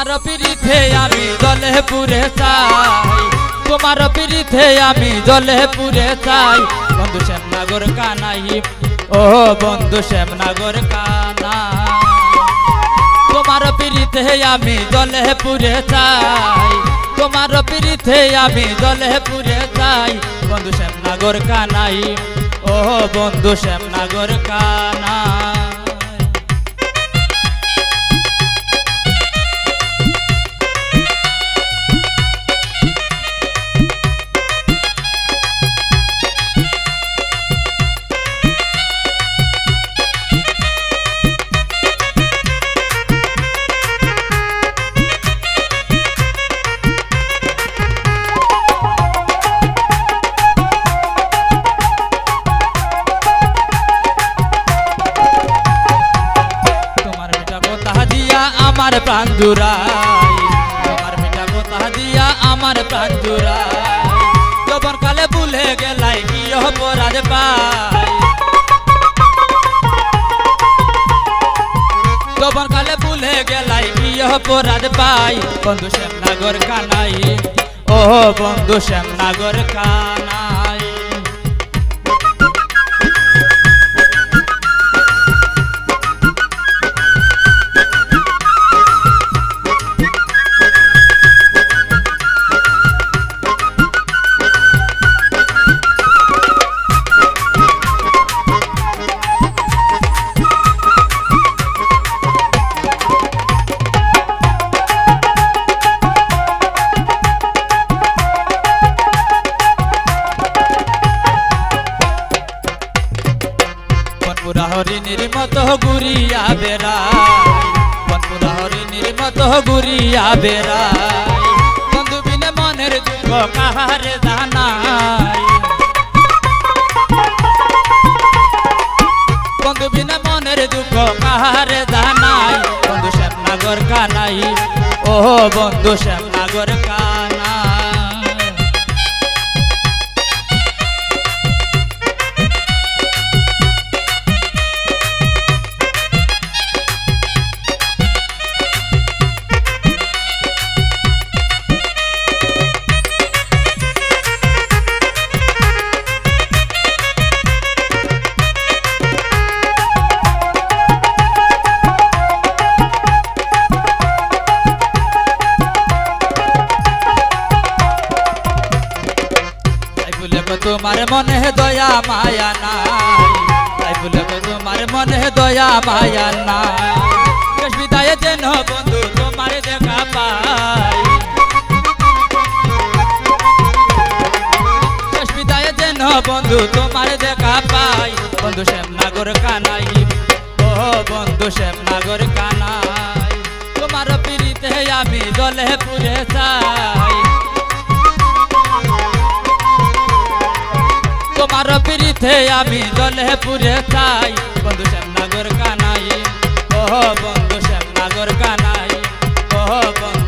তোমার পিড়িতে আমি জলে পুরে চাই। তোমার পিড়িতে আমি জলে পুরে চাই। বন্ধু শ্যামনগর কানাই। ও বন্ধু শ্যামনগর কানাই। তোমার পিড়িতে আমি জলে পুরে চাই। তোমার পিড়িতে আমি জলে পুরে চাই। বন্ধু শ্যামনগর কানাই। ও বন্ধু শ্যামনগর কানাই। আমার প্রাণ জুড়াই তোমার মিঠা কথা দিয়া আমার প্রাণ জুড়াই যখন কালে ভুলে গেলাই কি অপরাধ পাই। যখন কালে ভুলে গেলাই কি অপরাধ পাই। বন্ধু শ্যামনগর কানাই, ও বন্ধু শ্যামনগর কানাই। হরিণীর মতো ঘুরিয়া বেড়াই বনপুরা হরিণীর মতো ঘুরিয়া বেড়াই বন্ধু বিনে মনের দুঃখ কাহারে জানাই। বন্ধু বিনে মনের দুঃখ কাহারে জানাই। বন্ধু শ্যামনগর কানাই। ও বন্ধু শ্যামনগর কানাই তোমার মনে দয়া, মায়া নাই। বলে গো, তোমার মনে দয়া, মায়া নাই। যেন বন্ধু, তোমার দেখা পাই। বন্ধু, তোমার দেখা পাই। বন্ধু শ্যামনগর কানাই। ও বন্ধু শ্যামনগর কানাই। তোমার পিড়িতে আমি জলে পুরে চাই। পিড়িতে আমি জলে পুরে চাই বন্ধু শ্যামনগর কানাই ও বন্ধু শ্যামনগর কানাই ও বন্ধু